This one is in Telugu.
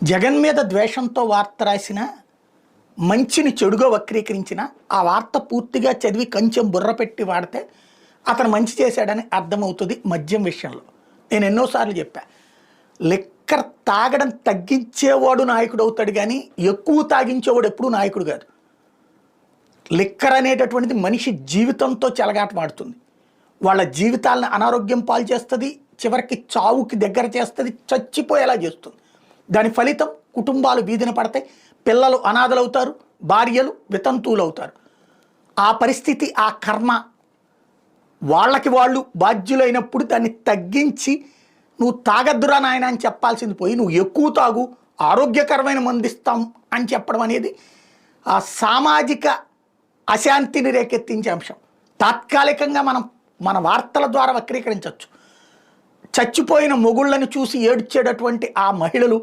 జగన్ మీద ద్వేషంతో వార్త రాసిన మంచిని చెడుగా వక్రీకరించిన ఆ వార్త పూర్తిగా చదివి కొంచెం బుర్ర పెట్టి వాడితే అతను మంచి చేశాడని అర్థమవుతుంది మద్యం విషయంలో. నేను ఎన్నోసార్లు చెప్పా లిక్కర్ తాగడం తగ్గించేవాడు నాయకుడు అవుతాడు కానీ ఎక్కువ తాగించేవాడు ఎప్పుడూ నాయకుడు కాదు. లిక్కర్ అనేటటువంటిది మనిషి జీవితంతో చెలగాటమాడుతుంది వాళ్ళ జీవితాలను అనారోగ్యం పాలు చేస్తుంది చివరికి చావుకి దగ్గర చేస్తుంది చచ్చిపోయేలా చేస్తుంది. దాని ఫలితం కుటుంబాలు వీధిన పడతాయి పిల్లలు అనాథలవుతారు భార్యలు వితంతువులు అవుతారు ఆ పరిస్థితి ఆ కర్మ వాళ్ళకి వాళ్ళు బాధ్యులైనప్పుడు దాన్ని తగ్గించి నువ్వు తాగద్దురా నాయన అని చెప్పాల్సింది పోయి నువ్వు ఎక్కువ తాగు ఆరోగ్యకరమైన మందిస్తాం అని చెప్పడం అనేది ఆ సామాజిక అశాంతిని రేకెత్తించే అంశం. తాత్కాలికంగా మనం మన వార్తల ద్వారా వక్రీకరించవచ్చు. చచ్చిపోయిన మొగుళ్ళని చూసి ఏడ్చేటటువంటి ఆ మహిళలు